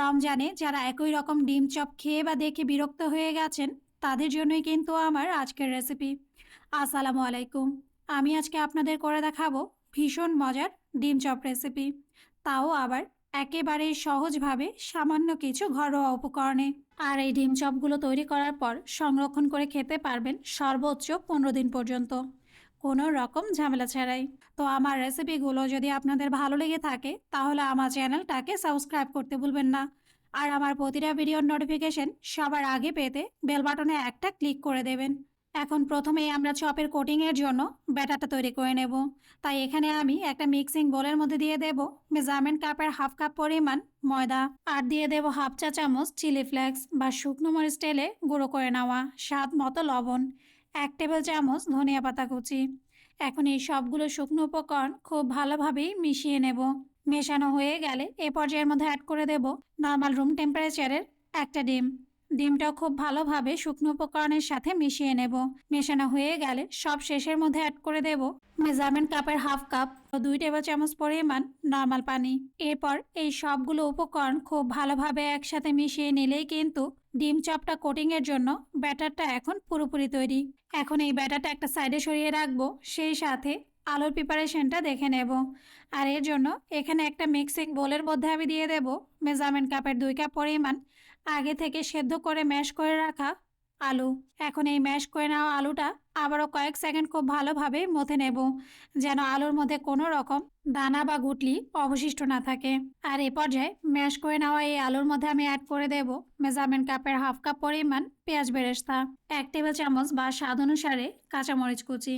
রমজানে যারা একই রকম ডিম চপ খেয়ে বা দেখে বিরক্ত হয়ে গেছেন, তাদের জন্যই কিন্তু আমার আজকের রেসিপি আসসালামু আলাইকুম। আমি আজকে আপনাদের করে দেখাবো ভীষণ মজার ডিম চপ রেসিপি তাও আবার একেবারেই সহজভাবে সামান্য কিছু ঘরোয়া উপকরণে। আর এই ডিম চপগুলো তৈরি করার পর সংরক্ষণ করে খেতে পারবেন সর্বোচ্চ পনেরো দিন পর্যন্ত। কোনো রকম ঝামেলা ছাড়াই। তো আমার রেসিপিগুলো যদি আপনাদের ভালো লেগে থাকে, তাহলে আমার চ্যানেলটাকে সাবস্ক্রাইব করতে ভুলবেন না। আর আমার প্রতিটা ভিডিওর নোটিফিকেশন সবার আগে পেতে বেল বাটনে একটা ক্লিক করে দেবেন। এখন প্রথমেই আমরা চপের কোটিংয়ের জন্য ব্যাটারটা তৈরি করে নেব। তাই এখানে আমি একটা মিক্সিং বোলের মধ্যে দিয়ে দেব মেজারমেন্ট কাপের হাফ কাপ পরিমাণ ময়দা। আর দিয়ে দেব হাফ চা চামচ চিলি ফ্লেক্স বা শুকনো মরিচ তেলে গুঁড়ো করে নেওয়া স্বাদ মতো লবণ। এক টেবিল চামচ ধনিয়া পাতা কুচি। এখন এই সবগুলো শুকনো উপকরণ খুব ভালোভাবেই মিশিয়ে নেব। মেশানো হয়ে গেলে এ পর্যায়ের মধ্যে অ্যাড করে দেব নর্মাল রুম টেম্পারেচারের একটা ডিম। ডিমটাও খুব ভালোভাবে শুকনো উপকরণের সাথে মিশিয়ে নেব। মেশানো হয়ে গেলে সব শেষের মধ্যে অ্যাড করে দেব মেজারমেন্ট কাপের হাফ কাপ ও দুই টেবিল চামচ পরিমাণ নর্মাল পানি। এরপর এই সবগুলো উপকরণ খুব ভালোভাবে একসাথে মিশিয়ে নিলেই কিন্তু ডিম চপটা কোটিংয়ের জন্য ব্যাটারটা এখন পুরোপুরি তৈরি। এখন এই ব্যাটারটা একটা সাইডে সরিয়ে রাখব, সেই সাথে আলুর প্রিপারেশনটা দেখে নেব। আর এর জন্য এখানে একটা মিক্সিং বোলের মধ্যে আমি দিয়ে দেব। মেজারমেন্ট কাপের দুই কাপ পরিমাণ। আগে থেকে সেদ্ধ করে ম্যাশ করে রাখা আলু। এখন এই ম্যাশ করে নেওয়া আলুটা আবারও কয়েক সেকেন্ড খুব ভালোভাবে মথে নেব, যেন আলুর মধ্যে কোনো রকম দানা বা গুটলি অবশিষ্ট না থাকে। আর এ পর্যায়ে ম্যাশ করে নেওয়া এই আলুর মধ্যে আমি অ্যাড করে দেব মেজারমেন্ট কাপের হাফ কাপ পরিমাণ পেঁয়াজ বেরেস্তা, এক টেবিল চামচ বা স্বাদ অনুসারে কাঁচামরিচ কুচি,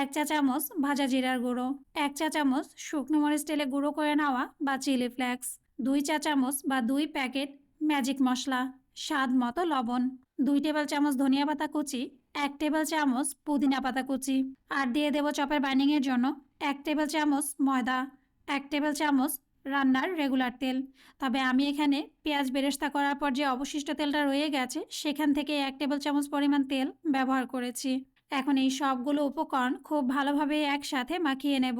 এক চা চামচ ভাজা জিরার গুঁড়ো, এক চা চামচ শুকনো মরিচ তেলে গুঁড়ো করে নেওয়া বা চিলি ফ্লেক্স, দুই চা চামচ বা দুই প্যাকেট ম্যাজিক মশলা, স্বাদ মতো লবণ। দুই টেবিল চামচ ধনিয়া পাতা কুচি, এক টেবিল চামচ পুদিনা পাতা কুচি আর দিয়ে দেবো চপের বাইন্ডিংয়ের জন্য এক টেবিল চামচ ময়দা, এক টেবিল চামচ রান্নার রেগুলার তেল। তবে আমি এখানে পেঁয়াজ বেরেস্তা করার পর যে অবশিষ্ট তেলটা রয়ে গেছে, সেখান থেকে এক টেবিল চামচ পরিমাণ তেল ব্যবহার করেছি। এখন এই সবগুলো উপকরণ খুব ভালোভাবে একসাথে মাখিয়ে নেব।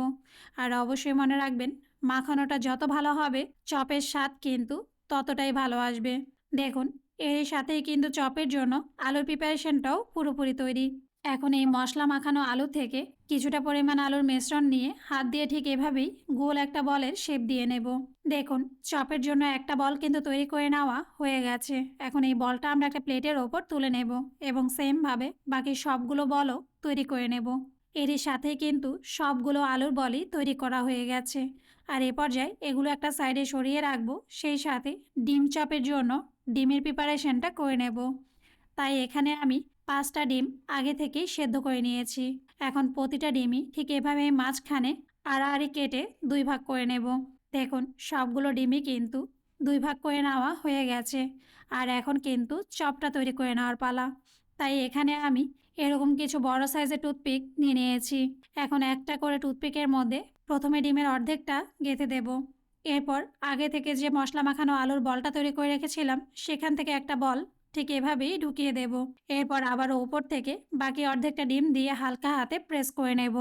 আর অবশ্যই মনে রাখবেন, মাখানোটা যত ভালো হবে, চপের স্বাদ কিন্তু ততটাই ভালো আসবে। দেখুন এর সাথেই কিন্তু চপের জন্য আলুর প্রিপারেশনটাও পুরোপুরি তৈরি। এখন এই মশলা মাখানো আলু থেকে কিছুটা পরিমাণ আলুর মিশ্রণ নিয়ে হাত দিয়ে ঠিক এভাবেই গোল একটা বলের শেপ দিয়ে নেব। দেখুন, চপের জন্য একটা বল কিন্তু তৈরি করে নেওয়া হয়ে গেছে। এখন এই বলটা আমরা একটা প্লেটের ওপর তুলে নেব এবং সেমভাবে বাকি সবগুলো বলও তৈরি করে নেব। এরই সাথে কিন্তু সবগুলো আলুর বলই তৈরি করা হয়ে গেছে। আর এ পর্যায়ে এগুলো একটা সাইডে সরিয়ে রাখব, সেই সাথে ডিম চপের জন্য ডিমের প্রিপারেশনটা করে নেব। তাই এখানে আমি পাঁচটা ডিম আগে থেকেই সেদ্ধ করে নিয়েছি। এখন প্রতিটা ডিমই ঠিক এভাবে মাঝখানে আড়াআড়ি কেটে দুই ভাগ করে নেব। দেখুন, সবগুলো ডিমই কিন্তু দুই ভাগ করে নেওয়া হয়ে গেছে। আর এখন কিন্তু চপটা তৈরি করে নেওয়ার পালা। তাই এখানে আমি এরকম কিছু বড় সাইজের টুথপিক নিয়ে নিয়েছি। এখন একটা করে টুথপিকের মধ্যে প্রথমে ডিমের অর্ধেকটা গেঁথে দেব। এরপর আগে থেকে যে মশলা মাখানো আলুর বলটা তৈরি করে রেখেছিলাম, সেখান থেকে একটা বল ঠিক এভাবেই ঢুকিয়ে দেব। এরপর আবারও উপর থেকে বাকি অর্ধেকটা ডিম দিয়ে হালকা হাতে প্রেস করে নেব।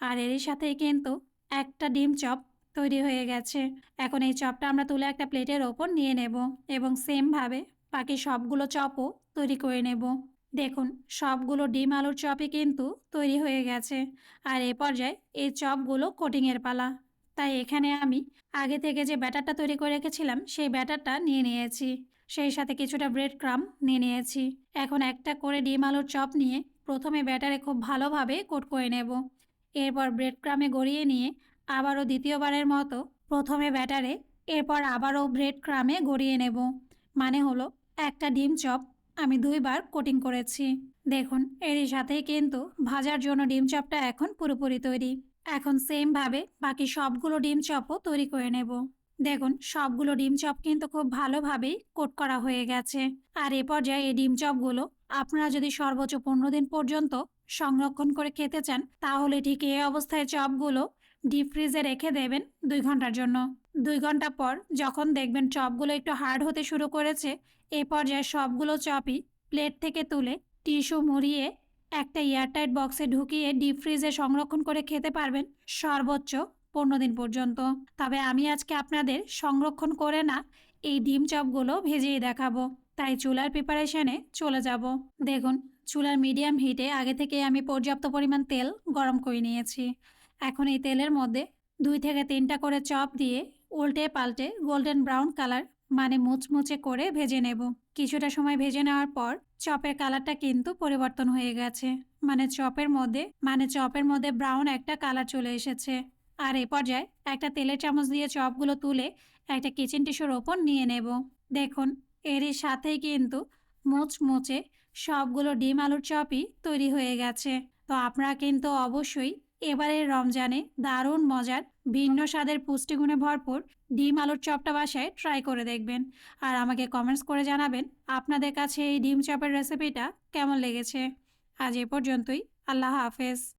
আর এরই সাথেই কিন্তু একটা ডিম চপ তৈরি হয়ে গেছে। এখন এই চপটা আমরা তুলে একটা প্লেটের ওপর নিয়ে নেব এবং সেমভাবে বাকি সবগুলো চপও তৈরি করে নেব। দেখুন, সবগুলো ডিম আলুর চপই কিন্তু তৈরি হয়ে গেছে। আর এ পর্যায়ে এই চপগুলো কোটিংয়ের পালা। তাই এখানে আমি আগে থেকে যে ব্যাটারটা তৈরি করে রেখেছিলাম, সেই ব্যাটারটা নিয়ে নিয়েছি। সেই সাথে কিছুটা ব্রেড ক্রাম নিয়ে নিয়েছি। এখন একটা করে ডিম আলুর চপ নিয়ে প্রথমে ব্যাটারে খুব ভালোভাবে কোট করে নেব। এরপর ব্রেড ক্রামে গড়িয়ে নিয়ে আবারও দ্বিতীয়বারের মতো প্রথমে ব্যাটারে, এরপর আবারও ব্রেড ক্রামে গড়িয়ে নেব। মানে হলো, একটা ডিম চপ আমি দুইবার কোটিং করেছি। দেখুন, এরই সাথেই কিন্তু ভাজার জন্য ডিম চপটা এখন পুরোপুরি তৈরি। এখন সেমভাবে বাকি সবগুলো ডিম চপও তৈরি করে নেব। দেখুন, সবগুলো ডিম চপ কিন্তু খুব ভালোভাবেই কোট করা হয়ে গেছে। আর এ পর্যায়ে এই ডিম চপগুলো আপনারা যদি সর্বোচ্চ পনেরো দিন পর্যন্ত সংরক্ষণ করে খেতে চান, তাহলে ঠিক এই অবস্থায় চপগুলো ডিপ ফ্রিজে রেখে দেবেন দুই ঘণ্টার জন্য। দুই ঘণ্টা পর যখন দেখবেন চপগুলো একটু হার্ড হতে শুরু করেছে এই পর্যায়ে সবগুলো চপই প্লেট থেকে তুলে টিস্যু মুড়িয়ে একটা এয়ারটাইট বক্সে ঢুকিয়ে ডিপ ফ্রিজে সংরক্ষণ করে খেতে পারবেন সর্বোচ্চ পনেরো দিন পর্যন্ত। তবে আমি আজকে আপনাদের সংরক্ষণ করে না, এই ডিম চপগুলো ভেজেই দেখাবো। তাই চুলার প্রিপারেশনে চলে যাব। দেখুন, চুলার মিডিয়াম হিটে আগে থেকে আমি পর্যাপ্ত পরিমাণ তেল গরম করে নিয়েছি। এখন এই তেলের মধ্যে দুই থেকে তিনটা করে চপ দিয়ে উল্টে পাল্টে গোল্ডেন ব্রাউন কালার মানে মুচমুচে করে ভেজে নেব। কিছুটা সময় ভেজে নেওয়ার পর চপের কালারটা কিন্তু পরিবর্তন হয়ে গেছে। মানে চপের মধ্যে মানে চপের মধ্যে ব্রাউন একটা কালার চলে এসেছে। আর এ পর্যায়ে একটা তেলের চামচ দিয়ে চপগুলো তুলে একটা কিচেন টিস্যুর ওপর নিয়ে নেব। দেখুন, এরই সাথেই কিন্তু মুচমুচে সবগুলো ডিম আলুর চপই তৈরি হয়ে গেছে। তো আপনারা কিন্তু অবশ্যই এবারের রমজানে দারুণ মজার, ভিন্ন স্বাদের পুষ্টিগুণে ভরপুর ডিম আলুর চপটা বাসায় ট্রাই করে দেখবেন। আর আমাকে কমেন্টস করে জানাবেন আপনাদের কাছে এই ডিম চপের রেসিপিটা কেমন লেগেছে। আজ এ পর্যন্তই, আল্লাহ হাফেজ।